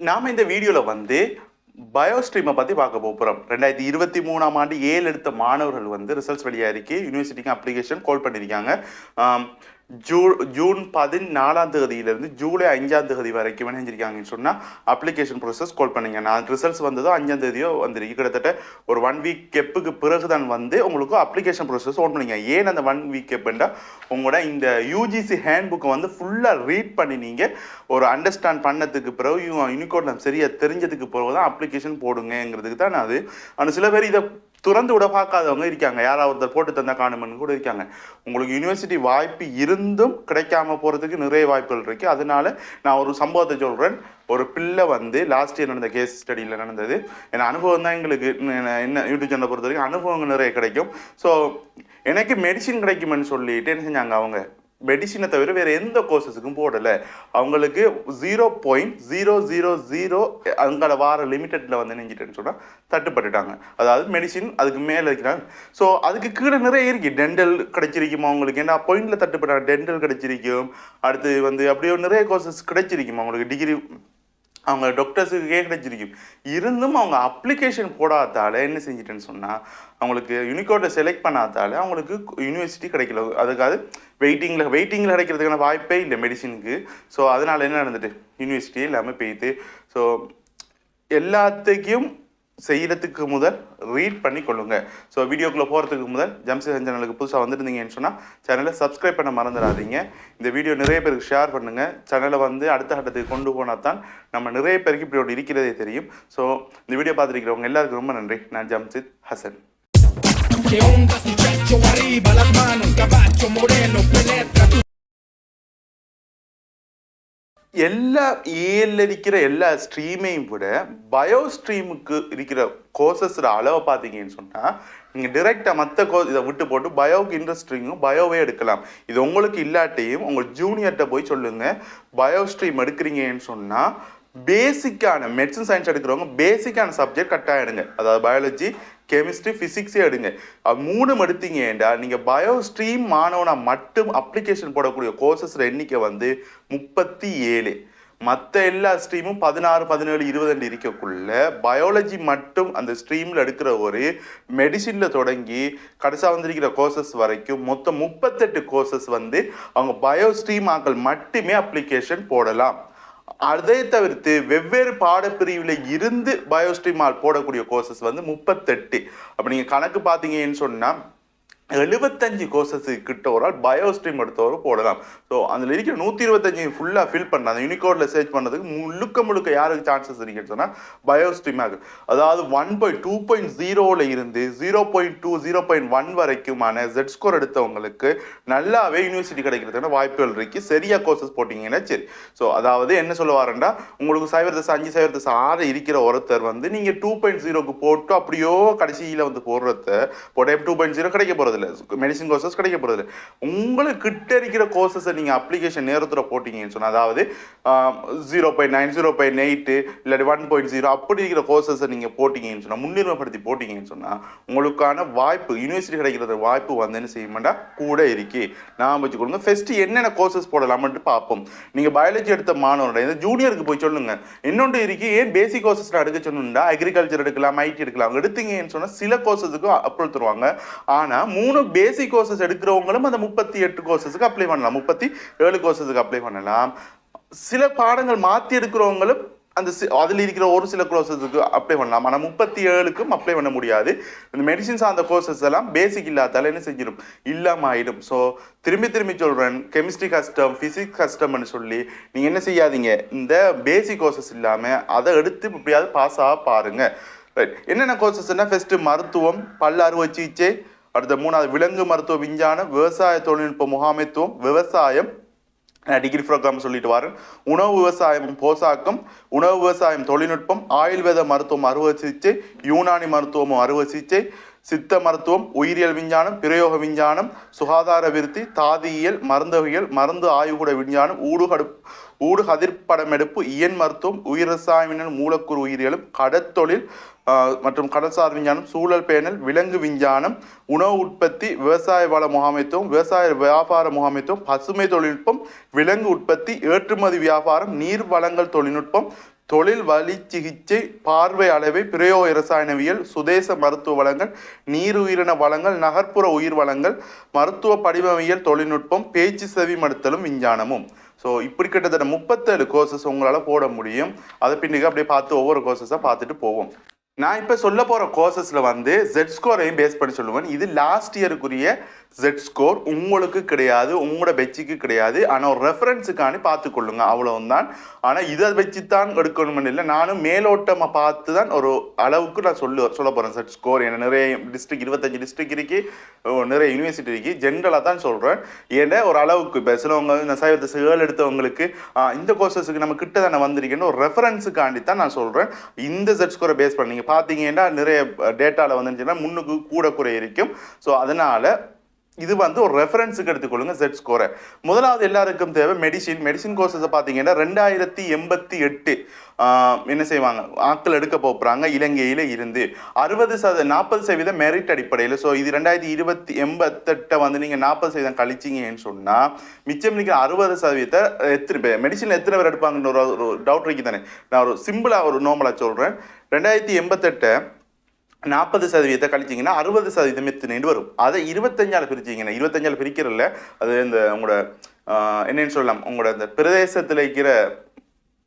நாம் இந்த வீடியோவில் வந்து பயோஸ்ட்ரீமை பற்றி பார்க்க போகிறோம் ரெண்டாயிரத்தி இருபத்தி மூணாம் ஆண்டு ஏழு எடுத்த மாணவர்கள் வந்து ரிசல்ட்ஸ் வெளியாக இருக்கு. யூனிவர்சிட்டிக்கு அப்ளிகேஷன் கால் பண்ணியிருக்காங்க ஜூ ஜூன் பதினாலாம் தேதியிலேருந்து ஜூலை அஞ்சாம் தேதி வரைக்கும் செஞ்சிருக்காங்கன்னு சொன்னால் அப்ளிகேஷன் ப்ரொசஸ் கால் பண்ணுங்க. நான் ரிசல்ட்ஸ் வந்ததோ அஞ்சாம் தேதியோ வந்துருக்கு. கிட்டத்தட்ட ஒரு ஒன் வீக் கெப்புக்கு பிறகு தான் வந்து உங்களுக்கு அப்ளிகேஷன் ப்ரொசஸ் ஓன் பண்ணிங்க. ஏன் அந்த ஒன் வீக் கெப்புன்றா உங்களோட இந்த யூஜிசி ஹேண்ட் புக்கை வந்து ஃபுல்லாக ரீட் பண்ணி நீங்கள் ஒரு அண்டர்ஸ்டாண்ட் பண்ணதுக்கு பிறகு யூனிகோட் சரியாக தெரிஞ்சதுக்கு பிறகு தான் அப்ளிகேஷன் போடுங்கிறதுக்கு தான் அது. ஆனால் சில பேர் இதை துறந்து விட பார்க்காதவங்க இருக்காங்க. யாராவது ஒருத்தர் போட்டு தந்தா காணுமன்னு கூட இருக்காங்க. உங்களுக்கு யூனிவர்சிட்டி வாய்ப்பு இருந்தும் கிடைக்காம போகிறதுக்கு நிறைய வாய்ப்புகள் இருக்குது அதனால நான் ஒரு சம்பவத்தை சொல்கிறேன் ஒரு பிள்ளை வந்து லாஸ்ட் இயர் நடந்த கேஸ் ஸ்டடியில் நடந்தது. என் அனுபவம் தான் எங்களுக்கு. என்ன- என்ன யூடியூப் சேனலை பொறுத்த வரைக்கும் அனுபவங்கள் நிறைய கிடைக்கும். ஸோ எனக்கு மெடிசின் கிடைக்குமென்னு சொல்லிட்டு என்ன செஞ்சாங்க அவங்க? மெடிசினை தவிர வேறு எந்த கோர்சஸுக்கும் போடலை. அவங்களுக்கு zero point zero zero zero அங்கே வார லிமிட்டடில் வந்து நினைஞ்சிட்டேன்னு சொன்னால் தட்டுப்பட்டுட்டாங்க. அதாவது மெடிசின் அதுக்கு மேலே இருக்கிறாங்க. ஸோ அதுக்கு கீழே நிறைய இருக்குது டென்டல் கிடைச்சிருக்குமா அவங்களுக்கு? ஏன்னா பாயிண்டில் தட்டுப்பட்டாங்க. டென்டல் கிடைச்சிருக்கும். அடுத்து வந்து அப்படியே நிறைய கோர்சஸ் கிடைச்சிருக்குமா அவங்களுக்கு? டிகிரி அவங்க டாக்டர்ஸுக்கே கிடைச்சிருக்கும் இருந்தும் அவங்க அப்ளிகேஷன் போடாதால என்ன செஞ்சிட்டேன்னு சொன்னால் அவங்களுக்கு யூனிகோட்டை செலக்ட் பண்ணாதால அவங்களுக்கு யூனிவர்சிட்டி கிடைக்கல. அதுக்காக வெயிட்டிங்கில் வெயிட்டிங்கில் கிடைக்கிறதுக்கான வாய்ப்பே இல்லை மெடிசினுக்கு ஸோ அதனால் என்ன நடந்துட்டு? யூனிவர்சிட்டி இல்லாமல் போயிட்டு. ஸோ எல்லாத்துக்கும் செய்கிறதுக்கு முதல் ரீட் பண்ணி கொள்ளுங்க. ஸோ வீடியோக்குள்ளே போகிறதுக்கு முதல் ஜம்சி சேனலுக்கு புதுசாக வந்துருந்தீங்கன்னு சொன்னால் சேனலை சப்ஸ்கிரைப் பண்ண மறந்துடாதீங்க. இந்த வீடியோ நிறைய பேருக்கு ஷேர் பண்ணுங்கள் சேனலை வந்து அடுத்த கட்டத்துக்கு கொண்டு போனால் தான் நம்ம நிறைய பேருக்கு இப்படி ஒன்று இருக்கிறதே தெரியும். ஸோ இந்த வீடியோ பார்த்துருக்கிறவங்க எல்லாருக்கும் ரொம்ப நன்றி. நான் ஜம்சித் ஹசன் ¿Qué எல்லா ஏஎல்ல இருக்கிற எல்லா ஸ்ட்ரீமையும் விட பயோ ஸ்ட்ரீமுக்கு இருக்கிற கோர்சஸோட அளவை பார்த்தீங்கன்னு சொன்னால் நீங்கள் டிரெக்டாக மற்ற கோ இதை விட்டு போட்டு பயோவுக்கு இன்ட்ரெஸ்டிங்கும் பயோவே எடுக்கலாம். இது உங்களுக்கு இல்லாட்டியும் உங்கள் ஜூனியர்கிட்ட போய் சொல்லுங்கள் பயோ ஸ்ட்ரீம் எடுக்கிறீங்கன்னு சொன்னால் பேசிக்கான மெடிசன் சயின்ஸ் எடுக்கிறவங்க பேசிக்கான சப்ஜெக்ட் கட்டாயிடுங்க அதாவது பயாலஜி கெமிஸ்ட்ரி ஃபிசிக்ஸே எடுங்க. அது மூணும் எடுத்தீங்கடா நீங்கள் பயோ ஸ்ட்ரீம் மாணவனாக மட்டும் அப்ளிகேஷன் போடக்கூடிய கோர்சஸ் எண்ணிக்கை வந்து முப்பத்தி ஏழு. மற்ற எல்லா ஸ்ட்ரீமும் பதினாறு பதினேழு இருபதுண்டு இருக்கக்குள்ள பயாலஜி மட்டும் அந்த ஸ்ட்ரீமில் எடுக்கிற ஒரு மெடிசினில் தொடங்கி கடைசியாக வந்திருக்கிற கோர்சஸ் வரைக்கும் மொத்தம் முப்பத்தெட்டு கோர்சஸ் வந்து அவங்க பயோ ஸ்ட்ரீம் ஆக்கள் மட்டுமே அப்ளிகேஷன் போடலாம். அதை தவிர்த்து வெவ்வேறு பாடப்பிரிவில் இருந்து பயோஸ்ட்ரீமால் போடக்கூடிய கோர்சஸ் வந்து முப்பத்தெட்டு. அப்போ நீங்கள் கணக்கு பார்த்தீங்கன்னு சொன்னால் எழுபத்தஞ்சு கோர்சஸ் கிட்ட ஒரு ஆள் பயோஸ்ட்ரீம் எடுத்தவர் போடலாம். ஸோ அதில் இருக்கிற நூற்றி இருபத்தஞ்சு ஃபுல்லாக ஃபில் பண்ண அந்த யூனிகோடில் சர்ச் பண்ணதுக்கு முழுக்க முழுக்க யாருக்கு சான்சஸ் இருக்குன்னு சொன்னால் பயோஸ்ட்ரீமாக ஆகும் அதாவது ஒன் பாயிண்ட் டூ பாயிண்ட் ஜீரோவில் இருந்து zero point two zero point one வரைக்குமான Z score எடுத்தவங்களுக்கு நல்லாவே யூனிவர்சிட்டி கிடைக்கிறதுக்கான வாய்ப்புகள் இருக்கு. சரியாக கோர்சஸ் போட்டிங்கன்னா சரி. ஸோ அதாவது என்ன சொல்ல வரேன்டா உங்களுக்கு சைவர் தசை அஞ்சு சைவர் தசை ஆறு இருக்கிற ஒருத்தர் வந்து நீங்கள் டூ பாயிண்ட் ஜீரோக்கு போட்டு அப்படியோ கடைசியில் வந்து போடுறத போட்டே டூ பாயிண்ட் ஜீரோ கிடைக்க போகிறது போகிறதில்ல மெடிசின் கோர்சஸ் கிடைக்க போகிறதில்ல உங்களுக்கு கிட்ட இருக்கிற கோர்சஸை நீங்கள் அப்ளிகேஷன் நேரத்தில் போட்டிங்கன்னு சொன்னால் அதாவது zero point nine zero point eight இல்லாட்டி ஒன் பாயிண்ட் ஜீரோ அப்படி இருக்கிற கோர்சஸை நீங்கள் போட்டிங்கன்னு சொன்னால் முன்னுரிமைப்படுத்தி போட்டிங்கன்னு சொன்னால் உங்களுக்கான வாய்ப்பு யூனிவர்சிட்டி கிடைக்கிறது வாய்ப்பு வந்து என்ன செய்யுமாண்டா கூட இருக்கு. நான் வச்சு கொடுங்க. ஃபஸ்ட்டு என்னென்ன கோர்சஸ் போடலாம்னு பார்ப்போம். நீங்கள் பயாலஜி எடுத்த மாணவரோட இந்த ஜூனியருக்கு போய் சொல்லுங்கள் இன்னொன்று இருக்கு ஏன் பேசிக் கோர்சஸில் எடுக்க சொன்னா அக்ரிகல்ச்சர் எடுக்கலாம் ஐடி எடுக்கலாம் எடுத்தீங்கன்னு சொன்னால் சில கோர்சஸுக்கும் அப்ரூவல் தருவாங்க. ஆனால் மூணு மூணு பேசிக் கோர்சஸ் எடுக்கிறவங்களும் அந்த முப்பத்தி எட்டு கோர்சஸுக்கு அப்ளை பண்ணலாம். முப்பத்தி ஏழு கோர்சஸுக்கு அப்ளை பண்ணலாம். சில பாடங்கள் மாற்றி எடுக்கிறவங்களும் அந்த அதில் இருக்கிற ஒரு சில கோர்சஸுக்கு அப்ளை பண்ணலாம். ஆனால் முப்பத்தி ஏழுக்கும் அப்ளை பண்ண முடியாது. இந்த மெடிசின் சார்ந்த கோர்சஸ் எல்லாம் பேசிக் இல்லாதால என்ன செஞ்சிடும் இல்லாமல் ஆயிடும் ஸோ திரும்பி திரும்பி சொல்கிறேன் கெமிஸ்ட்ரி கஷ்டம் ஃபிசிக்ஸ் கஷ்டம்னு சொல்லி நீங்கள் என்ன செய்யாதீங்க. இந்த பேசிக் கோர்சஸ் இல்லாமல் அதை எடுத்து எப்படியாவது பாஸ் ஆக பாருங்கள் ரைட் என்னென்ன கோர்சஸ்னால் ஃபஸ்ட்டு மருத்துவம் பல் அறுவை சிகிச்சை அடுத்த மூணாவது விலங்கு மருத்துவ விஞ்ஞானம் விவசாய தொழில்நுட்ப முகாமைத்துவம் விவசாயம் டிகிரி ப்ரோக்ராம் சொல்லிட்டு வரேன் உணவு விவசாயம் போசாக்கம் உணவு விவசாயம் தொழில்நுட்பம் ஆயுர்வேத மருத்துவம் அறுவை சிகிச்சை யூனானி மருத்துவமும் அறுவை சிகிச்சை சித்த மருத்துவம் உயிரியல் விஞ்ஞானம் பிரயோக விஞ்ஞானம் சுகாதார விருத்தி தாதியியல் மருந்தவியல் மருந்து ஆய்வுகூட விஞ்ஞானம் ஊடுகடு ஊடு கதிர்ப்படமெடுப்பு இயன் மருத்துவம் உயிர் மூலக்கூறு உயிரியலும் கடற்தொழில் மற்றும் கடல்சார் விஞ்ஞானம் சூழல் பேணல் விலங்கு விஞ்ஞானம் உணவு உற்பத்தி விவசாய வள முகாமைத்துவம் விவசாய வியாபார முகாமைத்துவம் பசுமை தொழில்நுட்பம் விலங்கு உற்பத்தி ஏற்றுமதி வியாபாரம் நீர் வளங்கள் தொழில்நுட்பம் தொழில் வலி சிகிச்சை பார்வை அளவை பிரயோக இரசாயனவியல் சுதேச மருத்துவ வளங்கள் நீருயிரின வளங்கள் நகர்ப்புற உயிர் வளங்கள் மருத்துவ படிவவியல் தொழில்நுட்பம் பேச்சு செவி மடுத்தலும் விஞ்ஞானமும். ஸோ இப்படி கிட்டத்தட்ட முப்பத்தேழு கோர்சஸ் உங்களால் போட முடியும். அதை பின்னுக்கு அப்படியே பார்த்து ஒவ்வொரு கோர்சஸாக பார்த்துட்டு போவோம். நான் இப்போ சொல்ல போகிற கோர்சஸில் வந்து ஜெட் ஸ்கோரையும் பேஸ் பண்ணி சொல்லுவேன். இது லாஸ்ட் இயருக்குரிய ஜெட் ஸ்கோர் உங்களுக்கு கிடையாது உங்களோட பெட்சிக்கு கிடையாது. ஆனால் ஒரு ரெஃபரன்ஸுக்காண்டி பார்த்துக்கொள்ளுங்க. அவ்வளவுதான். ஆனால் இதை வச்சு தான் எடுக்கணும்னு இல்லை. நானும் மேலோட்டமாக பார்த்து தான் ஒரு அளவுக்கு நான் சொல்லு சொல்ல போகிறேன் செட் ஸ்கோர் ஏன்னா நிறைய டிஸ்ட்ரிக் இருபத்தஞ்சு டிஸ்ட்ரிக் இருக்கு. நிறைய யூனிவர்சிட்டி இருக்கு. ஜென்ரலாக தான் சொல்கிறேன் ஏன்னா ஒரு அளவுக்கு இப்போ சிலவங்க இந்த சைவத்தை சேல் எடுத்தவங்களுக்கு இந்த கோர்சஸுக்கு நம்ம கிட்ட தானே வந்திருக்கேன்னு ஒரு ரெஃபரன்ஸுக்காண்டி தான் நான் சொல்கிறேன் இந்த செட் ஸ்கோரை பேஸ் பண்ணி. நீங்கள் பார்த்தீங்கன்னா நிறைய டேட்டாவில் வந்துருச்சுன்னா முன்னுக்கு கூட குறை இருக்கும். ஸோ அதனால் இது வந்து ஒரு ரெஃபரன்ஸுக்கு எடுத்துக்கொள்ளுங்க செட் ஸ்கோரை முதலாவது எல்லாருக்கும் தேவை மெடிசின் மெடிசின் கோர்சஸை பார்த்தீங்கன்னா ரெண்டாயிரத்தி எண்பத்தி எட்டு என்ன செய்வாங்க? ஆக்கள் எடுக்க போகிறாங்க இலங்கையில் இருந்து. அறுபது சத நாற்பது சதவீதம் மெரிட் அடிப்படையில். ஸோ இது ரெண்டாயிரத்தி இருபத்தி எண்பத்தெட்டை வந்து நீங்கள் நாற்பது சதவீதம் கழிச்சிங்கன்னு சொன்னால் மிச்சம் நிற்கிற அறுபது சதவீதத்தை எத்தனை பேர்? மெடிசன் எத்தனை பேர் எடுப்பாங்கன்னு ஒரு ஒரு டவுட் இருக்கு தானே நான் ஒரு சிம்பிளாக ஒரு நோமலாக சொல்கிறேன் ரெண்டாயிரத்தி எண்பத்தெட்டை நாற்பது சதவீதத்தை கழிச்சிங்கன்னா அறுபது சதவீதம் எத்தனைன்னு வரும். அதை இருபத்தஞ்சால் பிரிச்சிங்கன்னா இருபத்தஞ்சால் பிரிக்கிறதில்ல அது இந்த உங்களோட என்னென்னு சொல்லலாம் உங்களோட இந்த பிரதேசத்தில் இருக்கிற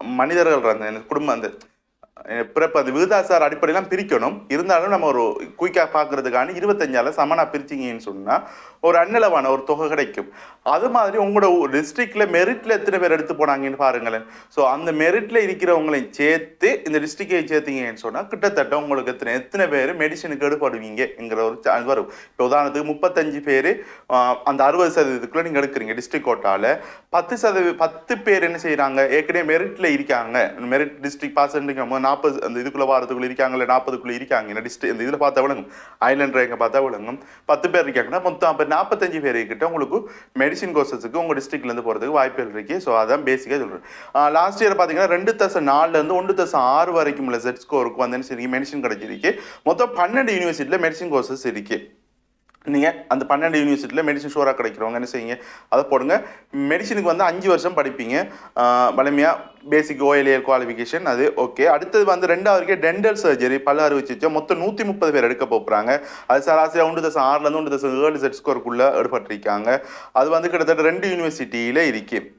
மனிதர்கள் அந்த குடும்பம் அந்த பிறப்பு அது விகிதாசார அடிப்படையெல்லாம் பிரிக்கணும். இருந்தாலும் நம்ம ஒரு குயிக்காக பார்க்கறதுக்கான இருபத்தஞ்சால சமனாக பிரிச்சிங்கன்னு சொன்னால் ஒரு அன்னளவான ஒரு தொகை கிடைக்கும். அது மாதிரி உங்களோட டிஸ்ட்ரிக்டில் மெரிட்டில் எத்தனை பேர் எடுத்து போனாங்கன்னு பாருங்களேன். ஸோ அந்த மெரிட்டில் இருக்கிறவங்களையும் சேர்த்து இந்த டிஸ்ட்ரிக்டை சேர்த்தீங்கன்னு சொன்னால் கிட்டத்தட்ட உங்களுக்கு எத்தனை எத்தனை பேர் மெடிசனுக்கு எடுப்படுவீங்கங்கிற ஒரு சான்ஸ் வரும். இப்போ உதாரணத்துக்கு முப்பத்தஞ்சு பேர் அந்த அறுபது சதவீதத்துக்குள்ளே நீங்கள் எடுக்கிறீங்க டிஸ்ட்ரிக்ட் கோட்டாவில் பத்து சதவீத பத்து பேர் என்ன செய்கிறாங்க ஏற்கனவே மெரிட்டில் இருக்காங்க. மெரிட் டிஸ்ட்ரிக்ட் பாஸ் நாற்பது அந்த இதுக்குள்ளே வாரத்துக்குள்ளே இருக்காங்கல்ல நாற்பதுக்குள்ளே இருக்காங்க. இந்த டிஸ்ட் இந்த இதில் பார்த்தா விளங்கும். ஐலண்ட் ரேங்கை பார்த்தா விளங்கும். பத்து பேர் இருக்காங்கன்னா மொத்தம் அப்போ நாற்பத்தஞ்சு பேர் கிட்ட உங்களுக்கு மெடிசின் கோர்சஸுக்கு உங்கள் டிஸ்ட்ரிக்ட்லேருந்து போகிறதுக்கு வாய்ப்புகள் இருக்குது ஸோ அதான் பேசிக்காக சொல்கிறேன் லாஸ்ட் இயர் பார்த்தீங்கன்னா ரெண்டு தசம் நாலுலேருந்து ஒன்று தசம் ஆறு வரைக்கும் உள்ள செட் ஸ்கோருக்கு வந்து சரி மெடிசின் கிடச்சிருக்கு. மொத்தம் பன்னெண்டு யூனிவர்சிட்டியில் மெடிசின் கோர்சஸ் இருக்குது நீங்கள் அந்த பன்னெண்டு யூனிவர்சிட்டியில் மெடிசன் ஷோராக கிடைக்கிறவங்க என்ன செய்யுங்க அதை போடுங்க. மெடிசனுக்கு வந்து அஞ்சு வருஷம் படிப்பீங்க. வலிமையாக பேசிக் ஓஎல்ஏ குவாலிஃபிகேஷன் அது ஓகே அடுத்தது வந்து ரெண்டாவதுக்கே டென்டல் சர்ஜரி பல அறுவை சிகிச்சை. மொத்தம் நூற்றி முப்பது பேர் எடுக்க போகிறாங்க அது சராசரி ஒன்று தசம் ஆறுலேருந்து ஒன்று தசம் ஏழு செட் ஸ்கோருக்குள்ளே எடுப்பட்டிருக்காங்க அது வந்து கிட்டத்தட்ட ரெண்டு யூனிவர்சிட்டியில் இருக்குது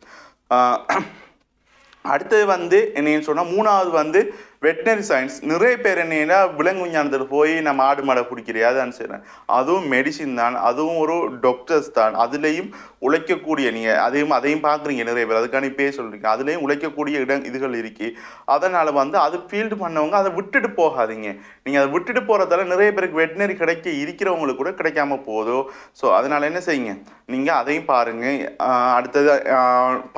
அடுத்தது வந்து என்னன்னு சொன்னால் மூணாவது வந்து வெட்டினரி சயின்ஸ் நிறைய பேர் என்னன்னா விலங்கு விஞ்ஞானத்தில் போய் நம்ம ஆடு மாடை பிடிக்கிறியா அதான் செய்கிறேன் அதுவும் மெடிசின் தான் அதுவும் ஒரு டாக்டர்ஸ் தான். அதுலேயும் உழைக்கக்கூடிய நீங்கள் அதையும் அதையும் பார்க்குறீங்க நிறைய பேர். அதுக்கான இப்பயே சொல்கிறீங்க அதுலேயும் உழைக்கக்கூடிய இடம் இதுகள் இருக்கு. அதனால் வந்து அது ஃபீல்டு பண்ணவங்க அதை விட்டுட்டு போகாதீங்க. நீங்கள் அதை விட்டுட்டு போகிறதால நிறைய பேருக்கு வெட்டினரி கிடைக்க இருக்கிறவங்களுக்கு கூட கிடைக்காம போதும் ஸோ அதனால் என்ன செய்யுங்க? நீங்கள் அதையும் பாருங்கள் அடுத்தது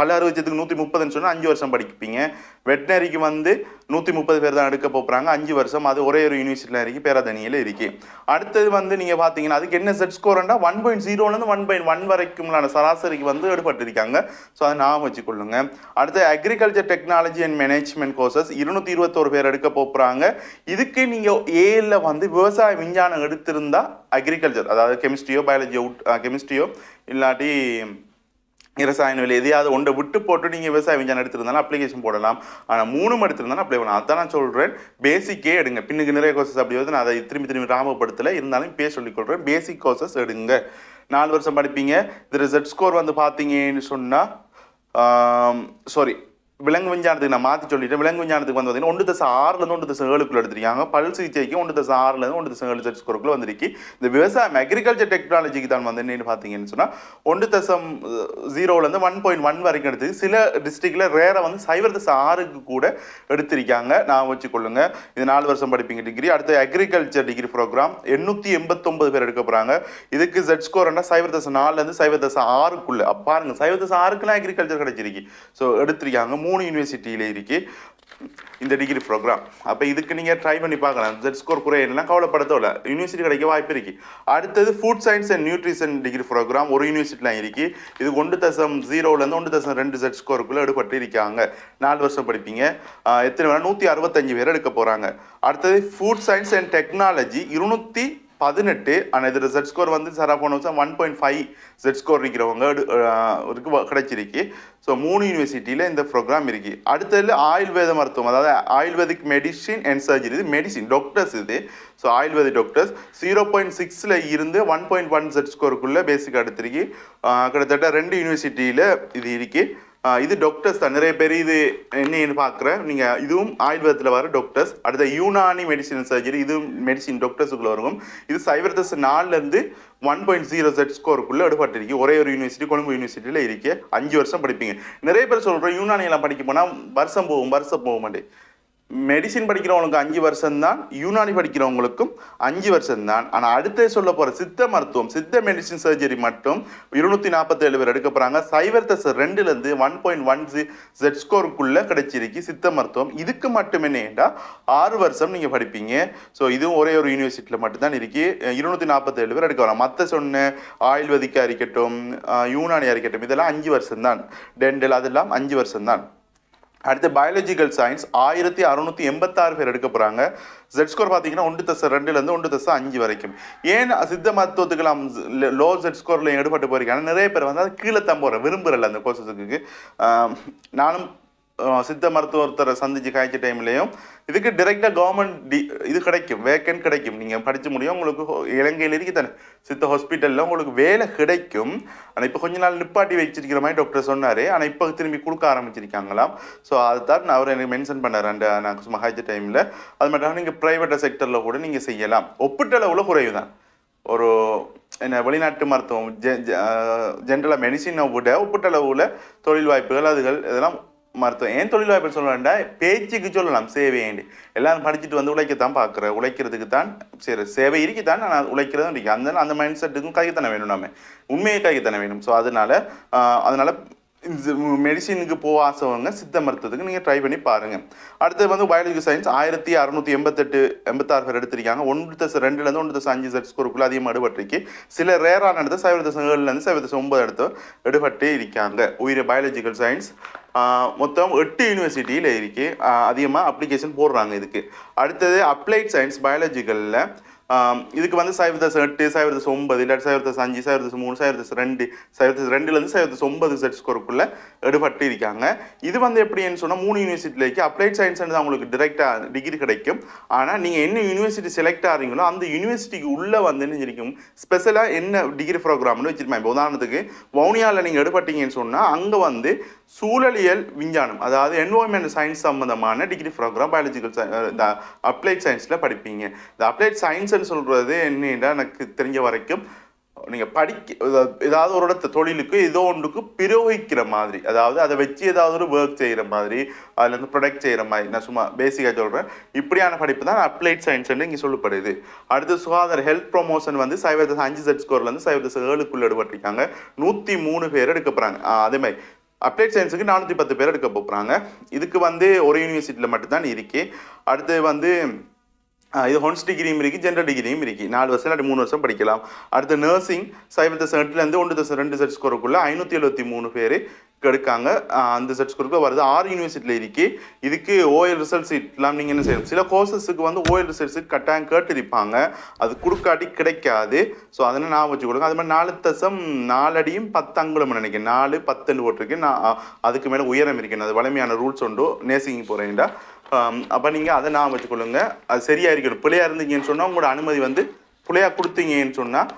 பல அறுபத்தத்துக்கு நூற்றி முப்பதுன்னு சொன்னால் அஞ்சு வருஷம் படிப்பீங்க. வெட்டினரிக்கு வந்து நூற்றி முப்பது பேர் தான் எடுக்க போகிறாங்க அஞ்சு வருஷம் அது ஒரே ஒரு யூனிவர்சிட்டியில் இருக்கு பேராதனியில் இருக்கு. அடுத்தது வந்து நீங்கள் பார்த்தீங்கன்னா அதுக்கு என்ன செட் ஸ்கோர்னா ஒன் பாயிண்ட் ஜீரோலேருந்து ஒன் பாயிண்ட் ஒன் வரைக்கும்லான சராசரிக்கு வந்து எடுபட்டிருக்காங்க. ஸோ அதை ஞாபகம் வச்சுக்கொள்ளுங்க. அடுத்து agriculture technology and management courses இருநூத்தி இருபத்தோரு பேர் எடுக்க போகிறாங்க இதுக்கு நீங்கள் ஏல வந்து விவசாய விஞ்ஞானம் எடுத்திருந்தா அக்ரிகல்ச்சர் அதாவது கெமிஸ்ட்ரியோ பயாலஜியோ கெமிஸ்ட்ரியோ இல்லாட்டி ரசாயனம் எதையாவது ஒன்றை விட்டு போட்டு நீங்கள் விவசாய விஞ்ஞானம் எடுத்திருந்தாலும் அப்ளிகேஷன் போடலாம். ஆனால் மூணும் எடுத்திருந்தாலும் அப்ளை பண்ணலாம் அதான் நான் சொல்கிறேன் பேசிக்கே எடுங்க. பின்னுக்கு நிறைய கோர்சஸ் அப்படி வந்து நான் அதை திரும்பி திரும்பி ராமப்படுத்தலை. இருந்தாலும் பே சொல்லி கொள்கிறேன் பேசிக் கோர்சஸ் எடுங்க. நாலு வருஷம் படிப்பீங்க. இது ரிசல்ட் ஸ்கோர் வந்து பார்த்தீங்கன்னு சொன்னால் சாரி விலங்கு விஞ்ஞானத்துக்கு நான் மாற்றி சொல்லிட்டேன். விலங்கு விஞ்ஞானத்துக்கு வந்து பார்த்தீங்கன்னா ஒன்று தசை ஆறுலேருந்து ஒன்று தசை ஏழுக்குள்ள எடுத்திருக்காங்க. பல் சிகிச்சைக்கு ஒன்று தசை ஆறுலேருந்து ஒன்று தசை ஏழு செட் ஸ்கோருக்குள்ள வந்திருக்கு. இந்த விவசாயம் அக்ரிகல்ச்சர் டெக்னாலஜிக்கு தான் வந்து என்னன்னு பார்த்தீங்கன்னு சொன்னால் ஒன்று தசம் ஜீரோலேருந்து ஒன் பாயிண்ட் ஒன் வரைக்கும் எடுத்து சில டிஸ்ட்ரிக்டில் ரேராக வந்து சைபர் தசை ஆறுக்கு கூட எடுத்திருக்காங்க. நான் வச்சுக்கொள்ளுங்க. இது நாலு வருஷம் படிப்பீங்க டிகிரி அடுத்து அக்ரிகல்ச்சர் டிகிரி ப்ரோக்ராம் எண்ணூற்றி எண்பத்தொம்பது பேர் எடுக்க போகிறாங்க இதுக்கு ஜெட் ஸ்கோர்னா சைபர் தசை நாலுலேருந்து சைபர் தசை ஆறுக்குள்ளே. பாருங்கள் பாருங்க சைபர் தசை ஆறுக்குலாம் அக்ரிகல்ச்சர் கிடைச்சிருக்கு. ஸோ எடுத்திருக்காங்க. மூணு மூணு யூனிவர்சிட்டியில் இருக்கு. இந்த டிகிரி ப்ரோக்ராம் அப்போ இதுக்கு நீங்கள் ட்ரை பண்ணி பார்க்கலாம். ஜெட் ஸ்கோர் குறையலாம் கவலைப்பட யூனிவர்சிட்டி கிடைக்க வாய்ப்பு இருக்கு. அடுத்தது food science and nutrition degree program ஒரு யூனிவர்சிட்டிலாம் இருக்கு. இது ஒன்று தசம் ஜீரோலேருந்து ஒன்று தசம் ரெண்டு ஜெட் ஸ்கோருக்குள்ளே எடுபட்டு இருக்காங்க. நாலு வருஷம் படிப்பீங்க. எத்தனை வேணால் நூற்றி அறுபத்தஞ்சு பேர் எடுக்க போகிறாங்க அடுத்தது ஃபுட் சயின்ஸ் அண்ட் டெக்னாலஜி இருநூற்றி பதினெட்டு ஆனால் இதில் செட் ஸ்கோர் வந்து சரா போன வருஷம் one point five Z score இருக்கிறவங்க கிடைச்சிருக்கு. ஸோ மூணு யூனிவர்சிட்டியில் இந்த ப்ரோக்ராம் இருக்குது அடுத்தது ஆயுர்வேத மருத்துவம் அதாவது ஆயுர்வேதிக் மெடிசின் அண்ட் சர்ஜரி இது மெடிசின் டாக்டர்ஸ் இது. So ayurvedic doctors zero point சிக்ஸில் இருந்து ஒன் பாயிண்ட் ஒன் செட் ஸ்கோருக்குள்ளே பேசிக் எடுத்திருக்கு. கிட்டத்தட்ட ரெண்டு யூனிவர்சிட்டியில் இது இருக்குது இது டாக்டர்ஸ் தான். நிறைய பேர் இது என்னன்னு பார்க்குறேன் நீங்கள் இதுவும் ஆயுர்வேதத்தில் வர டாக்டர்ஸ் அடுத்த யூனானி மெடிசின் சர்ஜரி இதுவும் மெடிசின் டாக்டர்ஸுக்குள்ள வரும். இது சைபர் தஸ் நாலுலேருந்து ஒன் பாயிண்ட் ஜீரோ செட் ஸ்கோருக்குள்ளே எடுபட்டிருக்கு. ஒரே ஒரு யூனிவர்சிட்டி கொழும்பு யூனிவர்சிட்டியில் இருக்கு. அஞ்சு வருஷம் படிப்பீங்க. நிறைய பேர் சொல்கிறோம் யூனானியெல்லாம் படிக்க போனால் வருஷம் போகும் வருஷம் போக மாட்டேன் மெடிசின் படிக்கிறவங்களுக்கு அஞ்சு வருஷம் தான் யூனானி படிக்கிறவங்களுக்கும் அஞ்சு வருஷம் தான் ஆனால் அடுத்தே சொல்ல போகிற சித்த மருத்துவம் சித்த மெடிசின் சர்ஜரி மட்டும் இருநூற்றி நாற்பத்தேழு பேர் எடுக்க போகிறாங்க சைவர் தஸ் ரெண்டுலேருந்து ஒன் பாயிண்ட் ஒன் ஜெட் ஸ்கோருக்குள்ளே கிடைச்சிருக்கு சித்த மருத்துவம். இதுக்கு மட்டும் என்னேண்டா ஆறு வருஷம் நீங்கள் படிப்பீங்க. ஸோ இதுவும் ஒரே ஒரு யூனிவர்சிட்டியில் மட்டும்தான் இருக்கு. இருநூற்றி நாற்பத்தேழு பேர் எடுக்க வரோம் மற்ற சொன்ன ஆயுள்வதிக்காக இருக்கட்டும் யூனானியாக இருக்கட்டும் இதெல்லாம் அஞ்சு வருஷம் தான் டென்டல் அதெல்லாம் அஞ்சு வருஷம் தான் அடுத்து பயாலஜிக்கல் சயின்ஸ் ஆயிரத்தி அறுநூத்தி எண்பத்தாறு பேர் எடுக்க போகிறாங்க ஜெட் ஸ்கோர் பார்த்தீங்கன்னா ஒன்று தசை ரெண்டுலேருந்து ஒன்று தசை அஞ்சு வரைக்கும். ஏன் சித்த மருத்துவத்துக்கெல்லாம் லோ ஜெட் ஸ்கோரில் ஈடுபட்டு போயிருக்காங்க? நிறைய பேர் வந்து அது கீழே தான் போகிற விரும்புகிறல அந்த கோர்சஸுக்கு நானும் சித்த மருத்துவத்தரை சந்திச்சு காய்ச்ச டைம்லேயும் இதுக்கு டிரெக்டாக கவர்மெண்ட் டி இது கிடைக்கும் வேக்கன்ட் கிடைக்கும். நீங்கள் படிச்சு முடியும் உங்களுக்கு இலங்கையில் இருக்கு தானே. சித்த ஹாஸ்பிட்டலில் உங்களுக்கு வேலை கிடைக்கும். ஆனால் இப்போ கொஞ்ச நாள் நிப்பாட்டி வச்சிருக்கிற மாதிரி டாக்டர் சொன்னார். ஆனால் இப்போ திரும்பி கொடுக்க ஆரம்பிச்சிருக்காங்களாம். ஸோ அதுதான் அவர் எனக்கு மென்ஷன் பண்ணார் அந்த நான் மகாஜ டைமில் அது மட்டும் நீங்கள் ப்ரைவேட் செக்டரில் கூட நீங்கள் செய்யலாம். ஒப்பிட்டளவில் குறைவு தான் ஒரு என்ன வெளிநாட்டு மருத்துவம் ஜென்ரலாக மெடிசினை விட ஒப்பிட்டளவில் தொழில் வாய்ப்புகள் அதுகள் இதெல்லாம் மருத்துவம். ஏன் தொழில் வாய்ப்பு சொல்ல வேண்டாம் பேச்சுக்கு சொல்லலாம் சேவையேண்டி எல்லாரும் படிச்சுட்டு வந்து உழைக்கத்தான் பார்க்குற உழைக்கிறதுக்கு தான் சரி சேவை இருக்குதான் ஆனால் உழைக்கிறதும் இருக்கு? அந்த அந்த மைண்ட் செட்டுக்கும் கைத்தனை வேணும் நம்ம உண்மையை கைத்தனை வேணும். ஸோ அதனால அதனால் அதனால இந்த மெடிசினுக்கு போக ஆசைவங்க சித்த மருத்துவத்துக்கு நீங்கள் ட்ரை பண்ணி பாருங்கள் அடுத்து வந்து பயாலஜிக்கல் சயின்ஸ் ஆயிரத்தி அறநூற்றி எண்பத்தெட்டு எண்பத்தாறு பேர் எடுத்திருக்காங்க. ஒன்று தசை ரெண்டுலேருந்து ஒன்று தசை அஞ்சு செட் ஸ்கோருக்குள்ள அதிகமாக எடுபட்டிருக்கு. சில ரேரான இடத்த சைவ தசம் ஏழுலேருந்து சைவ தசம் ஒன்பது இடத்து எடுபட்டு இருக்காங்க. உயிர் பயாலஜிக்கல் சயின்ஸ் மொத்தம் எட்டு யூனிவர்சிட்டியில் இருக்குது அதிகமாக அப்ளிகேஷன் போடுறாங்க இதுக்கு. அடுத்தது அப்ளைட் சயின்ஸ் பயாலஜிக்கலில் இதுக்கு வந்து சைவ தசை எட்டு சைவ தசை ஒன்பது இல்லாட்டி சைவ அஞ்சு சைவ மூணு சைவ ரெண்டு சைவ ரெண்டுலேருந்து சைவ ஒன்பது செட் ஸ்கோருக்குள்ள எடுபட்டு இருக்காங்க. இது வந்து எப்படின்னு சொன்னால் மூணு யூனிவர்சிட்டிலேக்கு அப்ளைட் சயின்ஸ் தான் உங்களுக்கு டிரெக்டாக டிகிரி கிடைக்கும். ஆனால் நீங்கள் என்ன யூனிவர்சிட்டி செலக்ட் ஆகிறீங்களோ அந்த யூனிவர்சிட்டிக்கு உள்ளே வந்து என்ன இருக்கும் ஸ்பெஷலாக என்ன டிகிரி ப்ரோக்ராம்னு வச்சுருப்பேன். இப்போ உதாரணத்துக்கு வவுனியாவில் நீங்கள் எடுபட்டீங்கன்னு சொன்னால் அங்கே வந்து சூழலியல் விஞ்ஞானம் அதாவது என்வாயன்மெண்ட் சயின்ஸ் சம்மந்தமான டிகிரி ப்ரோக்ராம் பயாலஜிக்கல் இந்த அப்ளைட் சயின்ஸில் படிப்பீங்க. இந்த அப்ளைட் சயின்ஸ்னு சொல்கிறது என்னன்னா எனக்கு தெரிஞ்ச வரைக்கும் நீங்கள் படிக்க ஏதாவது ஒரு இடத்த தொழிலுக்கு ஏதோ ஒன்றுக்கு பிரயோகிக்கிற மாதிரி அதாவது அதை வச்சு ஏதாவது ஒரு ஒர்க் செய்கிற மாதிரி அதில் இருந்து ப்ரொடக்ட் செய்கிற மாதிரி நான் சும்மா பேசிக்காக சொல்கிறேன் இப்படியான படிப்பு தான் அப்ளைட் சயின்ஸ்ன்னு இங்கே சொல்லப்படுது. அடுத்து சுகாதார ஹெல்த் ப்ரொமோஷன் வந்து சைவ அஞ்சு செட் ஸ்கோர்லேருந்து சைவ ஏழுக்குள்ளே எடுபட்டிருக்காங்க. நூற்றி மூணு பேர் எடுக்க போகிறாங்க அதே மாதிரி அப்ளைட் சயின்ஸுக்கு நானூற்றி பத்து பேர் எடுக்க போகிறாங்க இதுக்கு வந்து ஒரு யூனிவர்சிட்டியில் மட்டும்தான் இருக்கு. அடுத்து வந்து இது ஹொன்ஸ் டிகிரியும் இருக்குது ஜென்ரல் டிகிரியும் இருக்குது நாலு வருஷம் இல்லாட்டி மூணு வருஷம் படிக்கலாம். அடுத்து நர்சிங் சைவ தசை எட்டுலேருந்து ஒன்று தசம் ரெண்டு செட் ஸ்கோருக்குள்ளே ஐநூற்றி எழுபத்தி மூணு பேர் எடுக்காங்க. அந்த செட் ஸ்கோருக்கு வருது. ஆறு யூனிவர்சிட்டியில் இருக்கு இதுக்கு ஓஎல் ரிசல்ட் சீட்லாம் நீங்கள் என்ன செய்யணும்? சில கோர்சஸுக்கு வந்து ஓஎல் ரிசல்ட் சீட் கட்டாயம் கேட்டிருப்பாங்க. அது கொடுக்காட்டி கிடைக்காது. ஸோ அதனால் நான் வச்சு கொடுங்க. அது மாதிரி நாலு தசம் நாலடியும் பத்து அங்குலம் நினைக்கிறேன். நாலு பத்துன்னு போட்டிருக்கு நான் அதுக்கு மேலே உயரம் இருக்கேன் அது வலிமையான ரூல்ஸ் உண்டு. நேசிங்க போகிறேன்டா அப்போ நீங்கள் அதை நான் வச்சுக்கொள்ளுங்க அது சரியாக இருக்கணும். பிள்ளையாக இருந்தீங்கன்னு சொன்னால் உங்களோட அனுமதி வந்து பிள்ளையாக கொடுத்தீங்கன்னு சொன்னால்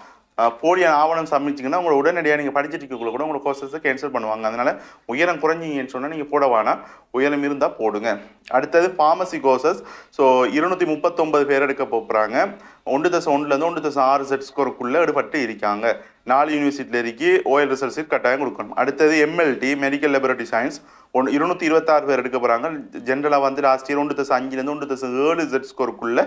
போலியான ஆவணம் சமைச்சிங்கன்னா உங்களை உடனடியாக நீங்கள் படிச்சுட்டு இருக்கக்குள்ள கூட உங்களோட கோர்சஸை கேன்சல் பண்ணுவாங்க. அதனால் உயரம் குறைஞ்சிங்கன்னு சொன்னால் நீங்கள் போட வேணாம். உயரம் இருந்தால் போடுங்க. அடுத்தது ஃபார்மசி கோர்சஸ் ஸோ இருநூற்றி முப்பத்தொன்பது பேர் எடுக்க போகிறாங்க ஒன்று தசை ஒன்றுலேருந்து ஒன்று தசை ஆறு செட் ஸ்கோருக்குள்ளே எடுபட்டு இருக்காங்க. நாலு யூனிவர்சிட்டியில் இருக்கி. ஓஎல் ரிசல்ட் கட்டாயம் கொடுக்கணும். அடுத்தது எம்எல்டி மெடிக்கல் லெபரட்டரி சயின்ஸ் ஒன்று இருநூற்றி இருபத்தாறு பேர் எடுக்க போகிறாங்க ஜென்ரலாக வந்து லாஸ்ட் இயர் ஒன்று தசை அஞ்சுலேருந்து ஒன்று தசை ஏழு செட் ஸ்கோருக்குள்ளே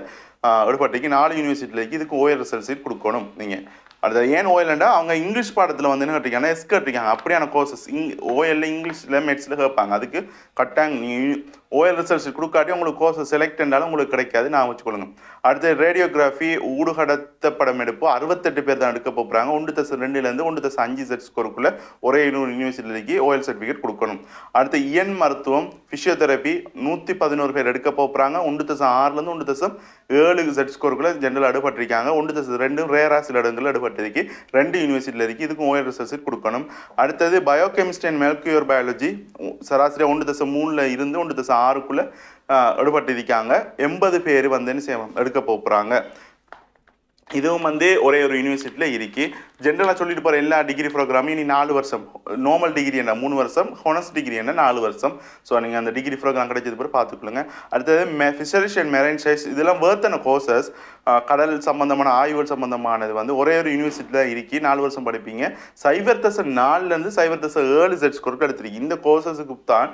எடுபட்டிக்கு நாலு யூனிவர்சிட்டியில் இருக்கி. இதுக்கு ஓஎல் ரிசல்ட் கொடுக்கணும் நீங்கள் அடுத்தது ஏன் ஓஎல்ண்டா அவங்க இங்கிலீஷ் பாடத்தில் வந்து என்ன கட்டிருக்காங்க எஸ் கட்டிருக்காங்க. அப்படியான கோர்சஸ் இங் ஓஎல்ல இங்கிலீஷில் மெட்ஸில் கேட்பாங்க. அதுக்கு கட்டாயம் நீ ஓஎல் ரிசல்ட்ஸ் கொடுக்காட்டி உங்களுக்கு கோர்ஸ் செலக்ட் என்றாலும் உங்களுக்கு கிடைக்காது. நான் வச்சுக்கொள்ளுங்க அடுத்து ரேடியோகிராஃபி ஊடுகடத்த படம் எடுப்பு. அறுபத்தெட்டு பேர் தான் எடுக்க போகிறாங்க ஒன்று தசை ரெண்டுலேருந்து ஒன்று தசை அஞ்சு செட் ஸ்கோருக்குள்ள ஒரே இன்னொரு யூனிவர்சிட்டிக்கு ஓஎல் சர்டிஃபிகேட் கொடுக்கணும். அடுத்து இயன் மருத்துவம் ஃபிசியோதெரப்பி நூற்றி பதினோரு பேர் எடுக்க போகிறாங்க ஒன்று தசம் ஆறுலேருந்து ஒன்று தசம் ஏழு செட் ஸ்கோருக்குள்ளே ஜென்ரல் அடுபட்டிருக்காங்க ஒன்று தசம் ரெண்டும் ரேரா சில இடங்களில் அடுபட்டிருக்கு ரெண்டு யூனிவர்சிட்டியில் இருக்குது இதுக்கும் ஓஎல் ரிசல்ட் கொடுக்கணும். அடுத்தது பயோகெமிஸ்ட்ரி அண்ட் மெல்கியூர் பயாலஜி சராசரியாக ஒன்று தசம் மூணில் இருந்து ஒன்று தசம் ஆறுக்குள்ளே எடுபட்டிருக்காங்க. எண்பது பேர் வந்துன்னு சேவம் எடுக்க போகிறாங்க இதுவும் வந்து ஒரே ஒரு யூனிவர்சிட்டியில் இருக்குது ஜென்ரலாக சொல்லிட்டு போகிற எல்லா டிகிரி ப்ரோக்ராமும் இனி நாலு வருஷம். நார்மல் டிகிரி என்ன? மூணு வருஷம். ஹோனஸ் டிகிரி என்ன? நாலு வருஷம். ஸோ நீங்கள் அந்த டிகிரி ப்ரோக்ராம் கிடைச்சது பிறகு பார்த்துக்கொள்ளுங்க அடுத்தது மெ ஃபிஷரிஸ் அண்ட் மெரைன் சைஸ் இதெல்லாம் வேர்த்தான கோர்சஸ் கடல் சம்பந்தமான ஆய்வுகள் சம்பந்தமானது வந்து ஒரே ஒரு யூனிவர்சிட்டியில் இருக்கி நாலு வருஷம் படிப்பீங்க. சைபர் தசை நாலுலேருந்து சைபர் தசை ஏழு செட்ஸ் கொடுக்க எடுத்திருக்கு இந்த கோர்சஸுக்கு தான்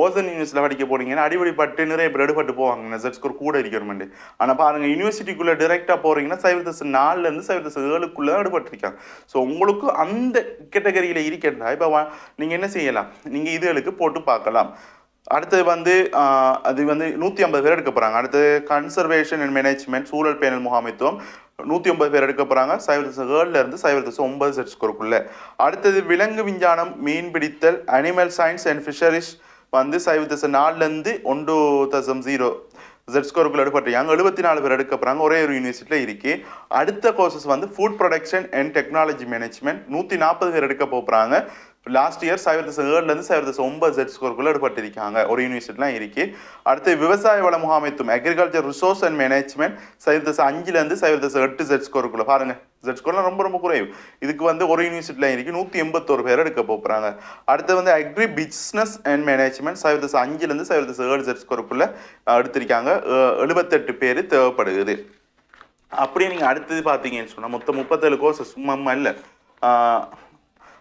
ஓசன் யூனிவர்சிட்டியில் படிக்க போனீங்கன்னா அடிப்படை பட்டு நிறைய பேர் எடுபட்டு போவாங்க செட் ஸ்கோர் கூட இருக்கிறமெண்ட் ஆனால் பாருங்கள் யூனிவர்சிட்டிக்குள்ளே டிரெக்டாக போகிறீங்கன்னா சைவர் தசை நாலுலேருந்து சைவர் தசை ஏழுக்குள்ளே தான் எடுபட்டிருக்காங்க ஸோ உங்களுக்கு அந்த கேட்டகரியில் இருக்கின்றா இப்போ நீங்கள் என்ன செய்யலாம்? நீங்கள் இதுகளுக்கு போட்டு பார்க்கலாம். அடுத்தது வந்து அது வந்து நூற்றி ஐம்பது பேர் எடுக்க போகிறாங்க அடுத்தது கன்சர்வேஷன் அண்ட் மேனேஜ்மெண்ட் சூழல் பேணல் முகாமைத்துவம். நூற்றி ஒன்பது பேர் எடுக்க போகிறாங்க சைவர் தசம் ஏழுல சைவர் தசம் ஒன்பது செட்ஸ்கோருக்குள்ளே அடுத்தது விலங்கு விஞ்ஞானம் மீன் பிடித்தல் அனிமல் சயின்ஸ் அண்ட் ஃபிஷரிஸ் வந்து சைவ தசம் நாலுலேருந்து ஒன்று தசம் ஜீரோ ஜெட் ஸ்கோருக்குள்ள எடுப்பட்டிருக்காங்க எழுபத்தி நாலு பேர் எடுக்க போகிறாங்க ஒரே ஒரு யூனிவர்சிட்டியில் இருக்கு. அடுத்த கோர்சஸ் வந்து food production and technology management நூற்றி நாற்பது பேர் எடுக்க போகிறாங்க லாஸ்ட் இயர் சைவர் ஏழுலேருந்து சைவர் ஒன்பது செட் ஸ்கோருக்குள்ள எடுப்பட்டிருக்காங்க ஒரு யூனிவர்சிட்டிலாம் இருக்கு. அடுத்து விவசாய வள முகாமைத்துவம் அக்ரிகல்ச்சர் ரிசோர்ஸ் அண்ட் மேனேஜ்மெண்ட் சைவர் அஞ்சுலேருந்து சைவர் எட்டு செட் ஸ்கோருக்குள்ள பாருங்க ஜெட் ஸ்கோர்லாம் ரொம்ப ரொம்ப குறைவு. இதுக்கு வந்து ஒரு யூனிவர்சிட்டியில் இருக்கு. நூற்றி எண்பத்தோரு பேர் எடுக்க போகிறாங்க அடுத்து வந்து அக்ரி பிஸ்னஸ் அண்ட் மேனேஜ்மெண்ட் சைவர் அஞ்சுலேருந்து சைவர் ஏழு ஜெட் ஸ்கோருக்குள்ள எடுத்திருக்காங்க. எழுபத்தெட்டு பேர் தேவைப்படுகிறது. அப்படியே நீங்கள் அடுத்தது பார்த்தீங்கன்னு சொன்னால் மொத்தம் முப்பத்தேழு கோர்ஸ் சும்மா இல்லை.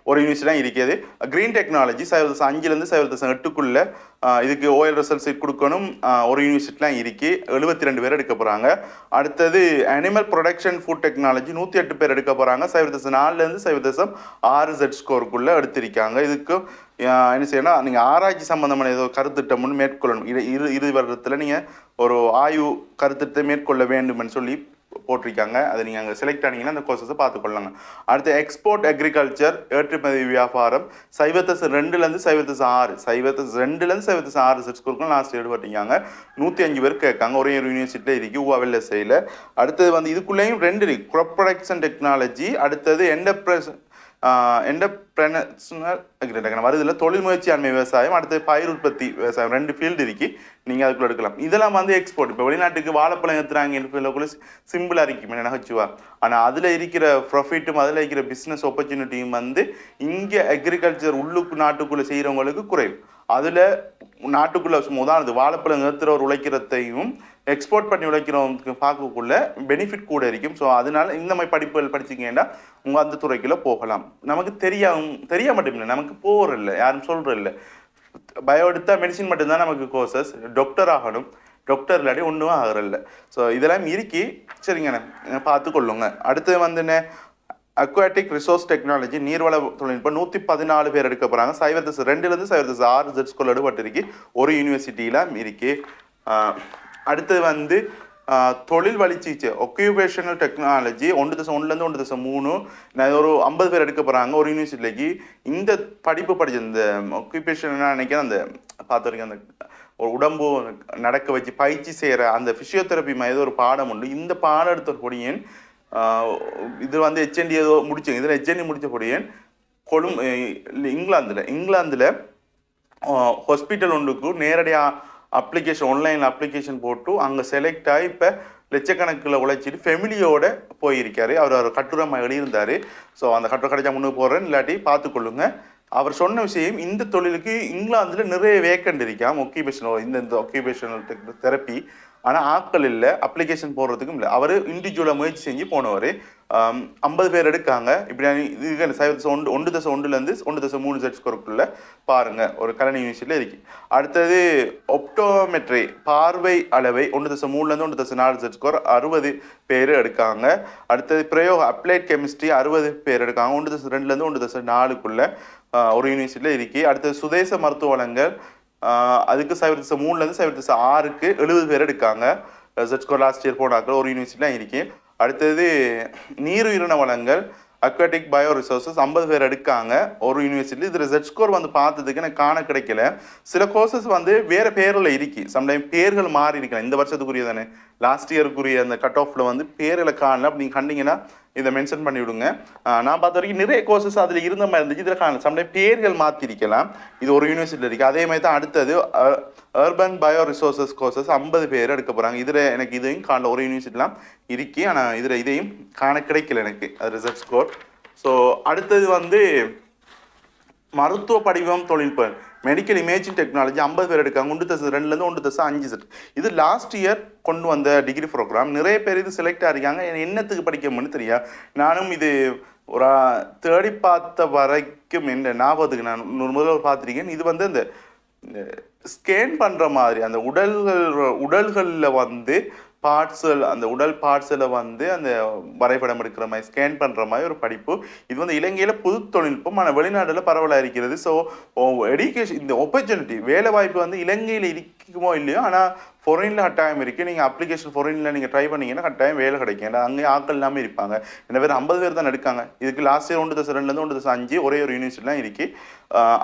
ஒரு யூனிவர்சிட்டி தான் இருக்குது க்ரீன் டெக்னாலஜி சைவர் தசம் அஞ்சுலேருந்து சைவர் தசம் இதுக்கு ஓஎல் ரிசல்ட் சீட் கொடுக்கணும். ஒரு யூனிவர்சிட்டிலாம் இருக்குது எழுபத்தி ரெண்டு பேர் எடுக்க போகிறாங்க அடுத்தது அனிமல் ப்ரொடக்ஷன் ஃபுட் டெக்னாலஜி நூற்றி எட்டு பேர் எடுக்க போகிறாங்க சைவர் தசம் நாலுலேருந்து சைவர் தசம் ஆறு செட் ஸ்கோருக்குள்ளே எடுத்திருக்காங்க. இதுக்கு என்ன செய்யணும் நீங்கள் ஆராய்ச்சி சம்மந்தமான ஏதோ கருத்திட்டம்னு மேற்கொள்ளணும். இரு இரு இரு வருடத்தில் நீங்கள் ஒரு ஆய்வு கருத்திட்டத்தை மேற்கொள்ள வேண்டும்னு சொல்லி போட்டிருக்காங்க. அதை நீங்கள் அங்கே செலக்ட் ஆனீங்கன்னா அந்த கோர்சஸை பார்த்துக்கொள்ளாங்க அடுத்து எக்ஸ்போர்ட் அக்ரிகல்ச்சர் ஏற்றுமதி வியாபாரம் சைவத்தஸ் ரெண்டுலேருந்து சைவத்தஸ் ஆறு சைவத்தஸ் ரெண்டுலேருந்து சைவத்தஸ் ஆறு செட் ஸ்கூலுக்கும் லாஸ்ட் ஈடுபட்டிருக்காங்க நூற்றி அஞ்சு பேர் கேட்காங்க. ஒரே ஒரு யூனிவர்சிட்டியில் இருக்குது ஊவாவில் செய்யல அடுத்தது வந்து இதுக்குள்ளேயும் ரெண்டு இருக்குது க்ராப் ப்ரொடக்ஷன் டெக்னாலஜி அடுத்தது என்டர்பிரைஸ் என்டர்பிரனர்ஷனல் அக்ரிடெக் வருதுல தொழில் முயற்சியாண்மை விவசாயம் அடுத்து பயிர் உற்பத்தி விவசாயம் ரெண்டு ஃபீல்டு இருக்கு. நீங்கள் அதுக்குள்ள எடுக்கலாம். இதெல்லாம் வந்து எக்ஸ்போர்ட் இப்போ வெளிநாட்டுக்கு வாழைப்பழம் ஏற்றுறாங்க சிம்பிளாக இருக்கும் என்ன நகைச்சுவா. ஆனால் அதில் இருக்கிற ப்ரொஃபிட்டும் அதில் இருக்கிற பிஸ்னஸ் ஆப்பர்ச்சுனிட்டியும் வந்து இங்கே அக்ரிகல்ச்சர் உள்ளுக்கு நாட்டுக்குள்ளே செய்கிறவங்களுக்கு குறைவு அதில் நாட்டுக்குள்ளே சும்மா உதாரணத்து வாழைப்பழம் நிறுத்துறவர் உழைக்கிறதையும் எக்ஸ்போர்ட் பண்ணி உழைக்கிறவங்களுக்கு பார்க்கக்குள்ள பெனிஃபிட் கூட இருக்கும். ஸோ அதனால இந்த மாதிரி படிப்புகள் படிச்சிங்கன்னா உங்கள் அந்த துறைக்குள்ளே போகலாம். நமக்கு தெரியாம தெரிய மாட்டேங்குது. நமக்கு போகிறதில்ல யாரும் சொல்கிறதில்ல பயோ எடுத்தால் மெடிசின் மட்டும்தான் நமக்கு கோர்சஸ் டாக்டர் ஆகணும். டாக்டர் இல்லாட்டி ஒன்றும் ஆகிறதில்ல. ஸோ இதெல்லாம் இருக்கி. சரிங்கண்ணே. பார்த்து கொள்ளுங்க அடுத்து வந்துண்ணே அக்வாட்டிக் ரிசோர்ஸ் டெக்னாலஜி நீர்வள தொழில்நுட்பம் நூற்றி பதினாலு பேர் எடுக்க போகிறாங்க சைவர் தசு ரெண்டுலேருந்து சைவர் தசு ஆறு ஜெட் ஸ்கூல் எடுபட்டிருக்கு. ஒரு யூனிவர்சிட்டியில் இருக்கு. அடுத்து அடுத்தது வந்து தொழில் தொழில் வழிச்சிச்சு ஒக்யூபேஷனல் டெக்னாலஜி ஒன்று தசம் ஒன்றுலேருந்து ஒன்று தசம் மூணு நான் ஒரு ஐம்பது பேர் எடுக்க போகிறாங்க ஒரு யூனிவர்சிட்டிக்கு இந்த படிப்பு படித்த இந்த ஒக்யூபேஷன் நினைக்கிறேன் அந்த பார்த்த வரைக்கும் அந்த ஒரு உடம்பு நடக்க வச்சு பயிற்சி செய்கிற அந்த ஃபிசியோதெரப்பி மாதிரி ஒரு பாடம் உண்டு. இந்த பாடம் எடுத்த ஒரு பொடியன் இது வந்து ஹெச்என்டி ஏதோ முடிச்சேன் இதில் ஹெச்என்டி முடித்தபடியே கொழும் இங்கிலாந்தில் இங்கிலாந்தில் ஹாஸ்பிட்டல் ஒன்றுக்கு நேரடியாக அப்ளிகேஷன் ஆன்லைன் அப்ளிகேஷன் போட்டு அங்கே செலக்ட் ஆகி இப்போ லட்சக்கணக்கில் உழைச்சிட்டு ஃபெமிலியோட போயிருக்காரு. அவர் அவர் கட்டுரை எழுதியிருந்தார். ஸோ அந்த கட்டுரை கிடைச்சா முன்னுக்கு போடுறேன் இல்லாட்டி பார்த்துக்கொள்ளுங்க அவர் சொன்ன விஷயம் இந்த தொழிலுக்கு இங்கிலாந்தில் நிறைய வேக்கண்ட் இருக்காம். ஒக்கியூபேஷனல் இந்த இந்த ஒக்கியூபேஷனல் தெரப்பி ஆனால் ஆட்கள் இல்லை அப்ளிகேஷன் போடுறதுக்கும் இல்லை. அவர் இண்டிவிஜுவலாக முயற்சி செஞ்சு போனவர். ஐம்பது பேர் எடுக்காங்க. இப்படி இது சைவ தசை ஒன்று ஒன்று தசை ஒன்றுலேருந்து ஒன்று தசை மூணு செட் ஸ்கோருக்குள்ள பாருங்க ஒரு கலனி யூனிவர்சிட்டியில் இருக்கு. அடுத்தது ஒப்டோமெட்ரி பார்வை அளவை ஒன்று தசை மூணுலேருந்து ஒன்று தசை நாலு செட் ஸ்கோர் அறுபது பேர் எடுக்காங்க. அடுத்தது பிரயோக அப்ளைட் கெமிஸ்ட்ரி அறுபது பேர் எடுக்காங்க. ஒன்று தசை ரெண்டுலேருந்து ஒன்று தசை நாலுக்குள்ள ஒரு யூனிவர்சிட்டியில் இருக்கு. அடுத்தது சுதேச மருத்துவ வளங்கள் அதுக்கு சைவர் திசை மூணுலேருந்து சைவர் திசை ஆறுக்கு எழுபது பேர் எடுக்காங்க. ஜெட்ஸ்கோர் லாஸ்ட் இயர் போனாக்கள் ஒரு யூனிவர்சிட்டிலாம் இருக்குது அடுத்தது நீருயிரின வளங்கள் அக்வாட்டிக் பயோ ரிசோர்ஸஸ் ஐம்பது பேர் எடுக்காங்க ஒரு யூனிவர்சிட்டி இது ரிசர்ச் ஸ்கோர் வந்து பார்த்ததுக்கு எனக்கு காண கிடைக்கல. சில கோர்சஸ் வந்து வேறு பேரில் இருக்கு. சம்டைம் பேர்கள் மாறி இருக்கலாம். இந்த வருஷத்துக்குரிய தானே லாஸ்ட் இயருக்குரிய அந்த கட் ஆஃபில் வந்து பேரில் காணல. அப்படி நீங்கள் கண்டிங்கன்னா இதை மென்ஷன் பண்ணி விடுங்க நான் பார்த்த வரைக்கும் நிறைய கோர்சஸ் அதில் இருந்த மாதிரி இருந்துச்சு. இதில் காணல சம்டைம் பேர்கள் மாற்றிருக்கலாம் இது ஒரு யூனிவர்சிட்டியில் இருக்குது அதே மாதிரி தான் அடுத்தது அர்பன் பயோ ரிசோர்சஸ் கோர்சஸ் ஐம்பது பேர் எடுக்க போகிறாங்க இதில் எனக்கு இதையும் காணல. ஒரு யூனிவர்சிட்டிலாம் இருக்கு. ஆனால் இதில் இதையும் காண கிடைக்கல எனக்கு. அது ரிசர்ச் ஸ்கோர் ஸோ அடுத்தது வந்து மருத்துவ படிவம் தொழில்நுட்பம். மெடிக்கல் இமேஜிங் டெக்னாலஜி ஐம்பது பேர் எடுக்காங்க ஒன்று தசை ரெண்டுலேருந்து ஒன்று தசை அஞ்சு செட் இது லாஸ்ட் இயர் கொண்டு வந்த டிகிரி ப்ரோக்ராம் நிறைய பேர் இது செலக்ட் ஆகிருக்காங்க என்னத்துக்கு என்னத்துக்கு படிக்கணும்னு தெரியா. நானும் இது ஒரு தேடி பார்த்த வரைக்கும் என்ன ஞாபகத்துக்கு நான் ஒரு முதல்ல பார்த்துருக்கேன். இது வந்து இந்த ஸ்கேன் பண்ணுற மாதிரி அந்த உடல்கள் உடல்களில் வந்து பார்ட்ஸில் அந்த உடல் பார்ட்ஸில் வந்து அந்த வரைபடம் எடுக்கிற மாதிரி ஸ்கேன் பண்ணுற மாதிரி ஒரு படிப்பு. இது வந்து இலங்கையில் புது தொழில்நுட்பம் ஆனால் வெளிநாட்டில் பரவலாக இருக்கிறது ஸோ எடுகேஷன் இந்த ஆப்பர்ச்சுனிட்டி வேலை வாய்ப்பு வந்து இலங்கையில் இருக்குமோ இல்லையோ ஆனால் ஃபொரினில் கட்டாயம் இருக்குது நீங்கள் அப்ளிகேஷன் ஃபொரினில் நீங்கள் ட்ரை பண்ணீங்கன்னா கட்டாயம் வேலை கிடைக்கும். ஏன்னா அங்கே ஆட்கள் இல்லாமல் இருப்பாங்க. என்ன பேர் ஐம்பது பேர் தான் எடுக்காங்க. இதுக்கு லாஸ்ட் இயர் ஒன்று தசை ரெண்டுலேருந்து ஒன்று தசை அஞ்சு ஒரே ஒரு யூனிவர்சிட்டிலாம் இருக்குது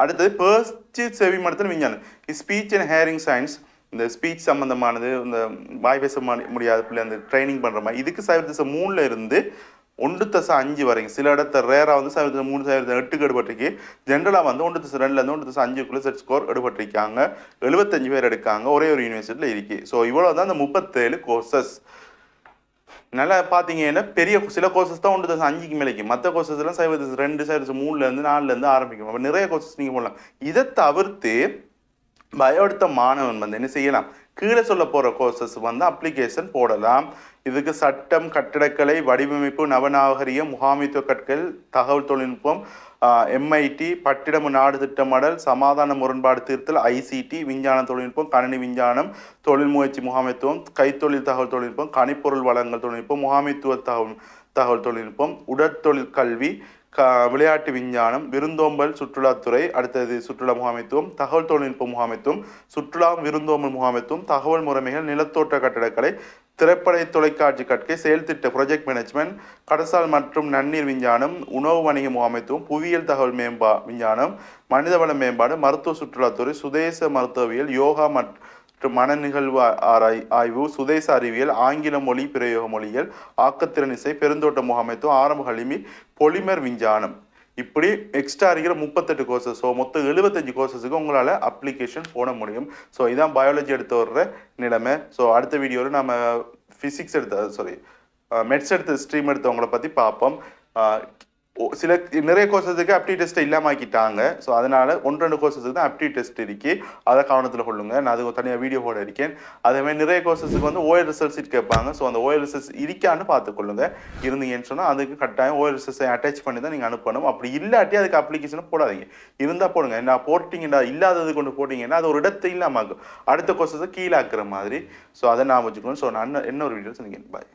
அடுத்தது பேர்ச்சி செவி மடத்தில் விஞ்ஞானம் ஸ்பீச் அண்ட் ஹேரிங் சயின்ஸ் இந்த ஸ்பீச் சம்மந்தமானது இந்த வாய் பேச முடியாத பிள்ளை அந்த ட்ரைனிங் பண்ணுற மாதிரி. இதுக்கு சைவர் திசை மூணில் இருந்து ஒன்று தசை அஞ்சு வரைக்கும். சில இடத்த ரேராக வந்து சைவர் தசை மூணு சைவர் எட்டுக்கு எடுபட்டிருக்கு. ஜென்ரலாக வந்து ஒன்று தசை ரெண்டுலேருந்து ஒன்று தசை அஞ்சுக்குள்ளே செட் ஸ்கோர் எடுபட்டிருக்காங்க. எழுபத்தஞ்சு பேர் எடுக்காங்க. ஒரே ஒரு யூனிவர்சிட்டியில் இருக்குது ஸோ இவ்வளோ தான் அந்த முப்பத்தேழு கோர்சஸ் நல்லா பார்த்தீங்கன்னா பெரிய சில கோர்சஸ் தான் ஒன்று தசை அஞ்சுக்கு மேலேக்கு. மற்ற கோர்சஸ்லாம் சைவ திசை ரெண்டு சைவர் மூணுலேருந்து நாலுலேருந்து ஆரம்பிக்கும். அப்போ நிறைய கோர்சஸ் நீங்கள் போடலாம். இதை தவிர்த்து பயோ மாணவன் வந்து என்ன செய்யலாம்? கீழே சொல்ல போகிற கோர்சஸ் வந்து அப்ளிகேஷன் போடலாம். இதுக்கு சட்டம் கட்டிடக்கலை வடிவமைப்பு நவநாகரிகம் முகாமித்துவ கற்கள் தகவல் தொழில்நுட்பம் எம்ஐடி பட்டிடமு நாடு திட்டமிடல் சமாதான முரண்பாடு தீர்த்தல் ஐசிடி விஞ்ஞான தொழில்நுட்பம் கணினி விஞ்ஞானம் தொழில் முயற்சி முகாமைத்துவம் கைத்தொழில் தகவல் தொழில்நுட்பம் கணிப்பொருள் வளங்கள் தொழில்நுட்பம் முகாமைத்துவ தகவல் தகவல் தொழில்நுட்பம் உடற்தொழில் கல்வி விளையாட்டு விஞ்ஞானம் விருந்தோம்பல் சுற்றுலாத்துறை அடுத்தது சுற்றுலா முகாமைத்துவம் தகவல் தொழில்நுட்ப முகாமைத்துவம் சுற்றுலா விருந்தோம்பல் முகாமைத்துவம் தகவல் முறைமைகள் நிலத்தோட்ட கட்டடக்கலை திரைப்படை தொலைக்காட்சி கற்கை செயல்திட்ட ப்ரொஜெக்ட் மேனேஜ்மெண்ட் கடசால் மற்றும் நன்னீர் விஞ்ஞானம் உணவு வணிக முகாமைத்துவம் புவியியல் தகவல் மேம்பா விஞ்ஞானம் மனிதவள மேம்பாடு மருத்துவ சுற்றுலாத்துறை சுதேச மருத்துவவியல் யோகா மற்றும் மன நிகழ்வு ஆராய் ஆய்வு சுதேச அறிவியல் ஆங்கில மொழி பிரயோக மொழியியல் ஆக்கத்திறன் இசை பெருந்தோட்ட முகாமைத்துவம் ஆரம்ப கல்வி பொலிமர் விஞ்ஞானம். இப்படி எக்ஸ்ட்ரா இருக்கிற முப்பத்தெட்டு கோர்சஸ் ஸோ மொத்தம் எழுபத்தஞ்சு கோர்சஸுக்கு உங்களால் அப்ளிகேஷன் போட முடியும். ஸோ இதான் பயாலஜி எடுத்து வர்ற நிலைமை. ஸோ அடுத்த வீடியோவில் நம்ம ஃபிசிக்ஸ் எடுத்த சாரி மெட்ஸ் எடுத்த ஸ்ட்ரீம் எடுத்தவங்கள பற்றி பார்ப்போம். சில நிறைய கோர்சஸுக்கு அப்டி டெஸ்ட் இல்லாம ஆக்கிட்டாங்க ஸோ அதனால ஒன்று ரெண்டு கோர்சஸுக்கு தான் அப்டி டெஸ்ட் இருக்கு. அதை கவனத்தில் கொள்ளுங்க. நான் அது தனியாக வீடியோ போட இருக்கேன் அதே மாதிரி நிறைய கோர்சஸுக்கு வந்து ஓஎல் ரிசல்ட்ஸ் கேட்பாங்க. ஸோ அந்த ஓஎல் ரிசல்ட்ஸ் இருக்கான்னு பார்த்துக்கொள்ளுங்க இருந்தீங்கன்னு சொன்னால் அதுக்கு கட்டாயம் ஓஎல் ரிசல்ட்ஸை அட்டாச் பண்ணி தான் நீங்கள் அனுப்பணும். அப்படி இல்லாட்டி அதுக்கு அப்ளிகேஷனை போடாதீங்க. இருந்தால் போடுங்க. நான் போட்டிங்கன்னா இல்லாதது கொண்டு போட்டிங்கன்னா அது ஒரு இடத்தை இல்லாமல் ஆக்கும். அடுத்த கோர்சஸை கீழாக்குற மாதிரி. ஸோ அதை நான் வச்சுக்கணும். ஸோ நான் என்ன இன்னொரு வீடியோ சொன்னீங்க பாய்